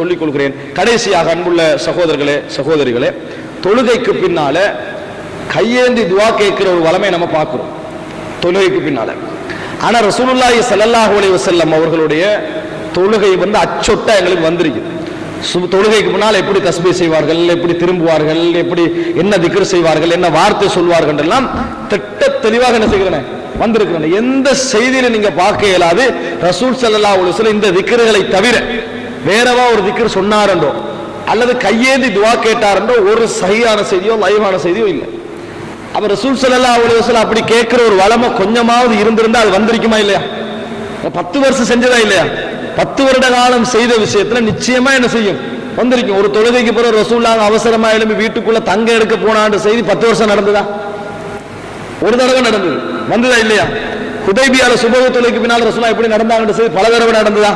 சொல்லிக் கொள்கிறேன். கடைசியாக அன்புள்ள சகோதரர்களே சகோதரிகளே தொழுகைக்கு பின்னால கையேந்தி துவா கேட்கிற ஒரு வளமை நம்ம பார்க்கிறோம். தொழுகைக்கு பின்னால. ஆனா ரசூலுல்லாஹி சல்லாஹ் அலைஹி வஸல்லம் அவர்களுடைய தொழுகை வந்து அச்சொட்டா எங்களுக்கு வந்திருக்குது. தொழுகைக்கு முன்னால் எப்படி தஸ்பீ செய்வார்கள் எப்படி திரும்புவார்கள் எப்படி என்ன திக்கர் செய்வார்கள் என்ன வார்த்தை சொல்வார்கள் எல்லாம் திட்ட தெளிவாக என்ன செய்கிறேன் வந்திருக்கிறேன். எந்த செய்தியில நீங்க பார்க்க இயலாது. ரசூல் ஸல்லல்லாஹு அலைஹி வஸல்லம் இந்த திக்ருகளை தவிர வேறவா ஒரு திக்ர் சொன்னாரண்டோ அல்லது கையேந்தி துவா கேட்டாரண்டோ ஒரு சகியான செய்தியோ லைவான செய்தியோ இல்லை. அப்ப ரசூல் ஸல்லல்லாஹு அலைஹி அப்படி கேட்கிற ஒரு வளமை கொஞ்சமாவது இருந்திருந்தா அது வந்திருக்குமா இல்லையா? பத்து வருஷம் செஞ்சதா இல்லையா? பத்து வருட காலம் செய்த விஷயத்துல நிச்சயமா என்ன செய்யும்? வந்திருக்கும். ஒரு தொழுகைக்கு பிறகு ரசூல்லாங்க அவசரமா எழுப்பி வீட்டுக்குள்ள தங்க எடுக்க போனான்ற செய்தி பத்து வருஷம் நடந்ததா? ஒரு தடவை நடந்தது. வந்ததா இல்லையா? ஹுதைபியால சுபக தொழுகைக்கு பின்னால் ரசூலா எப்படி நடந்தாங்கன்ற செய்தி பல தடவை நடந்ததா?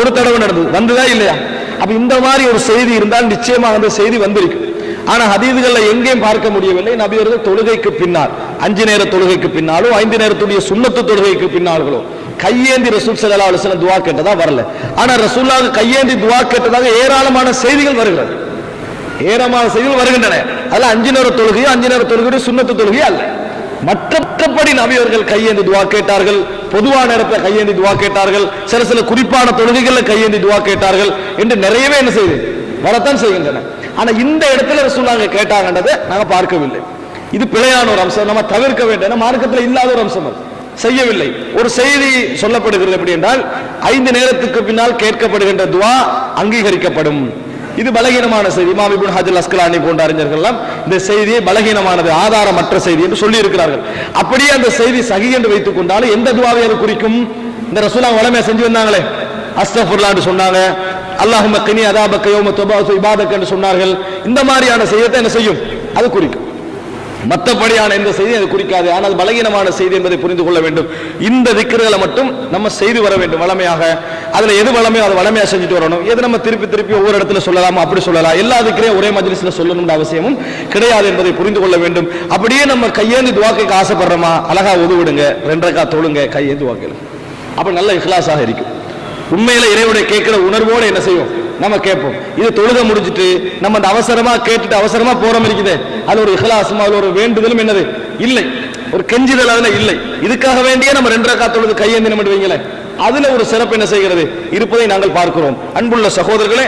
ஒரு தடவை நடந்தது. வந்ததா இல்லையா? அப்ப இந்த மாதிரி ஒரு செய்தி இருந்தால் நிச்சயமா அந்த செய்தி வந்திருக்கு. ஆனா ஹதீதுகள்ல எங்கேயும் பார்க்க முடியவில்லை. நபியர்கள் தொழுகைக்கு பின்னால். அஞ்சு நேர தொழுகைக்கு பின்னாலோ ஐந்து நேரத்துடைய சுண்ணத்து தொழுகைக்கு பின்னால்களோ கையேந்தி ரசூல் சல்லா அலைஹி துவா கேட்டதா வரல. ஆனா ரசூல்லாவுக்கு கையேந்தி துவா கேட்டதாக ஏராளமான செய்திகள் வருகிறது. ஏராளமான செய்திகள் வருகின்றன. அதுல அஞ்சு நேர தொழுகையும் அஞ்சு நேர தொழுகையும் சுண்ணத்து தொழுகையோ அல்ல. மற்றபடி நபியவர்கள் கையேந்தி துவா கேட்டார்கள். பொதுவான நேரத்தில் கையேந்தி துவா கேட்டார்கள். சில சில குறிப்பான தொழுகைகளில் கையேந்தி துவா கேட்டார்கள் என்று நிறையவே என்ன செய்யுது வரத்தான் செய்கின்றன. ஆனா இந்த இடத்துல ரசூலாங்க கேட்டாங்கன்றதை நாங்க பார்க்கவில்லை. இது பிழையான ஒரு அம்சம். நம்ம தவிர்க்க வேண்டும் மார்க்கத்தில் இல்லாத ஒரு அம்சம் அது. செய்யவில்லை. ஒரு செய்தி சொல்லப்படுகிறது எப்படி என்றால் ஐந்து நேரத்துக்கு பின்னால் கேட்கப்படுகின்ற துவா அங்கீகரிக்கப்படும். இது பலகீனமான செய்தி. இமாம் இபின் ஹஜர் அஸ்கலானி போன்ற அறிஞர்கள்லாம் இந்த செய்தியை பலகீனமானது ஆதாரமற்ற செய்தி என்று சொல்லி இருக்கிறார்கள் அப்படியே அந்த செய்தி சகி என்று வைத்துக் கொண்டாலும் எந்த துவாவை அது குறிக்கும்? இந்த ரசூலா வளமையா செஞ்சு வந்தாங்களே. அஸ்தபுர்லான்னு சொன்னாங்க. அல்லாஹும்ம கினி அதாபக்கையோ யௌம இபாதக் என்று சொன்னார்கள். இந்த மாதிரியான செய்யத்தை என்ன செய்யும்? அது குறிக்கும். மற்றபடியான எந்த செய்தி அது குறிக்காது. ஆனால் பலகீனமான செய்தி என்பதை புரிந்து கொள்ள வேண்டும். இந்த திக்கர்களை மட்டும் நம்ம செய்து வர வேண்டும் வளமையாக. அதுல எது வளமையோ அதை வளமையாக செஞ்சுட்டு வரணும். எது நம்ம திருப்பி திருப்பி ஒவ்வொரு இடத்துல சொல்லலாமா? அப்படி சொல்லலாம். எல்லா திக்கரையும் ஒரே மஜ்லிஸ்ல சொல்லணும்ன்ற அவசியமும் கிடையாது என்பதை புரிந்து கொள்ள வேண்டும். அப்படியே நம்ம கையேந்தி துவாக்கைக்கு ஆசைப்படுறோமா? அழகா உதவிடுங்க ரெண்டரைக்கா தொழுங்க. கையேந்தி துவாக்கல. அப்ப நல்ல இஹ்லாஸாக இருக்கும். உண்மையில இறைவனை கேட்கிற உணர்வோடு என்ன செய்யும் நம்ம கேட்போம். இது தொழுத முடிச்சுட்டு நம்ம அந்த அவசரமா கேட்டுட்டு அவசரமா போறோம் இருக்குது. அது ஒரு இஹ்லாசும் அது ஒரு வேண்டுதலும் என்னது? இல்லை. ஒரு கெஞ்சுதல் அதுல இல்லை. இதுக்காக வேண்டியே நம்ம ரெண்டரை காத்தொழுது கையேந்தி நம்ம வைங்களேன். அதுல ஒரு சிறப்பு என்ன செய்கிறது? இருப்பதை நாங்கள் பார்க்கிறோம். அன்புள்ள சகோதரர்களே